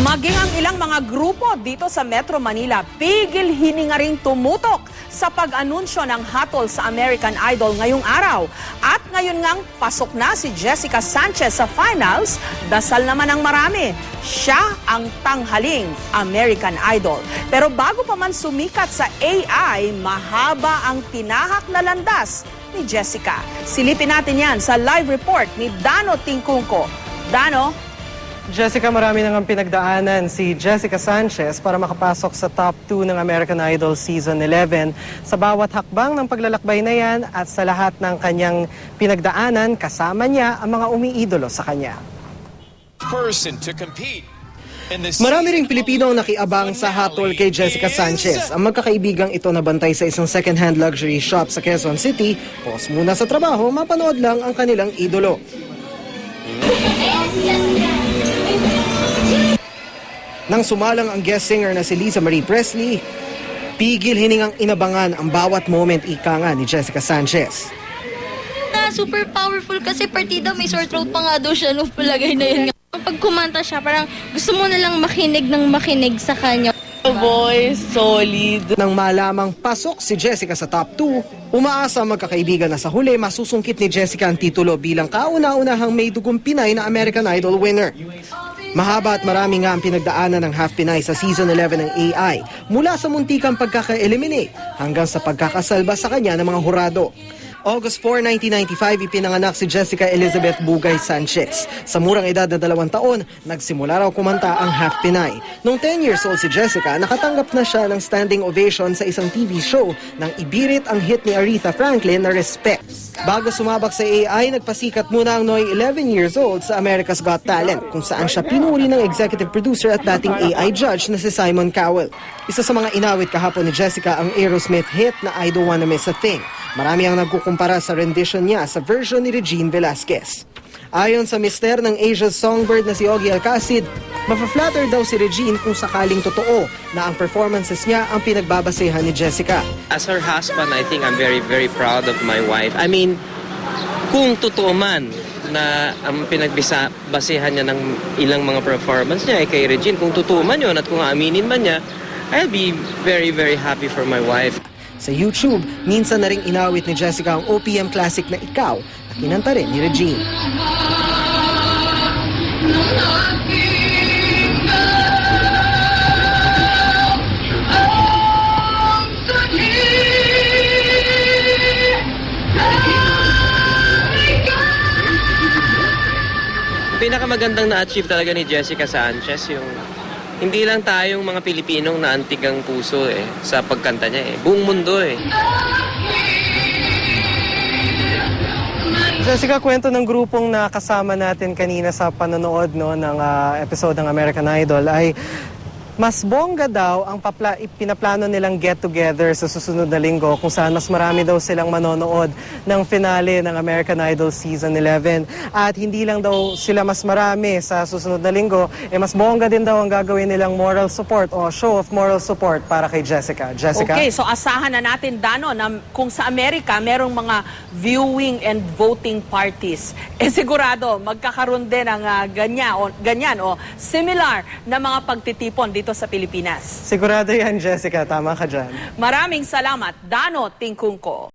Maging ang ilang mga grupo dito sa Metro Manila, pigil hininga ring tumutok sa pag-anunsyo ng hatol sa American Idol ngayong araw. At ngayon ngang pasok na si Jessica Sanchez sa finals, dasal naman ang marami. Siya ang tanghaling American Idol. Pero bago pa man sumikat sa AI, mahaba ang tinahak na landas ni Jessica. Silipin natin yan sa live report ni Dano Tingkungko. Dano, Jessica, marami nang ang pinagdaanan si Jessica Sanchez para makapasok sa top 2 ng American Idol Season 11. Sa bawat hakbang ng paglalakbay na yan at sa lahat ng kanyang pinagdaanan, kasama niya ang mga umiidolo sa kanya. person to compete. Marami ring Pilipino ang nakiabang sa hatol kay Jessica Sanchez. Ang magkakaibigang ito nabantay sa isang second-hand luxury shop sa Quezon City. Pause muna sa trabaho, mapanood lang ang kanilang idolo. Nang sumalang ang guest singer na si Lisa Marie Presley, pigil hiningang inabangan ang bawat moment ika nga ni Jessica Sanchez. na super powerful kasi partida may sore throat pa nga daw siya nung palagay na yun. Pag kumanta siya, parang gusto mo na lang makinig ng makinig sa kanya. voice, solid. Nang malamang pasok si Jessica sa top 2, umaasa magkakaibigan na sa huli masusungkit ni Jessica ang titulo bilang kauna-unahang may dugong Pinay na American Idol winner. Mahaba at marami nga ang pinagdaanan ng Half Pinay sa Season 11 ng AI mula sa muntikang pagkaka-eliminate hanggang sa pagkakasalba sa kanya ng mga hurado. August 4, 1995, ipinanganak si Jessica Elizabeth Bugay Sanchez. Sa murang edad na dalawang taon, nagsimula raw kumanta ang Half Pinay. Nung 10 years old si Jessica, nakatanggap na siya ng standing ovation sa isang TV show nang ibirit ang hit ni Aretha Franklin na Respect. Bago sumabak sa AI, nagpasikat muna ang Noy 11 years old sa America's Got Talent kung saan siya pinuri ng executive producer at dating AI judge na si Simon Cowell. Isa sa mga inawit kahapon ni Jessica ang Aerosmith hit na I Don't Wanna Miss a Thing. Marami ang nagkukumpara sa rendition niya sa version ni Regine Velasquez. Ayon sa mister ng Asia's songbird na si Ogie Alcacid, mafa-flatter daw si Regine kung sakaling totoo na ang performances niya ang pinagbabasehan ni Jessica. As her husband, I think I'm very, very proud of my wife. I mean, kung totoo man na ang pinagbasehan niya ng ilang mga performance niya ay kay Regine, kung totoo man yun at kung aaminin man niya, I'll be very, very happy for my wife. Sa YouTube, minsan na ring inawit ni Jessica ang OPM classic na Ikaw na kinanta rin ni Regine. Pinakamagandang na-achieve talaga ni Jessica Sanchez yung hindi lang tayong mga Pilipinong naantig ang puso eh sa pagkanta niya eh. Buong mundo eh. Jessica, kwento ng grupong nakasama natin kanina sa panonood no, ng ah, episode ng American Idol ay mas bongga daw ang papla, pinaplano nilang get-together sa susunod na linggo kung saan mas marami daw silang manonood ng finale ng American Idol Season 11. At hindi lang daw sila mas marami sa susunod na linggo, eh mas bongga din daw ang gagawin nilang moral support o show of moral support para kay Jessica. Jessica? Okay, so asahan na natin, Dano, na kung sa Amerika merong mga viewing and voting parties, eh sigurado magkakaroon din ng ah, ganyan, o, ganyan o similar na mga pagtitipon dito sa Pilipinas. Sigurado yan, Jessica. Tama ka dyan. Maraming salamat, Dano Tingkungko.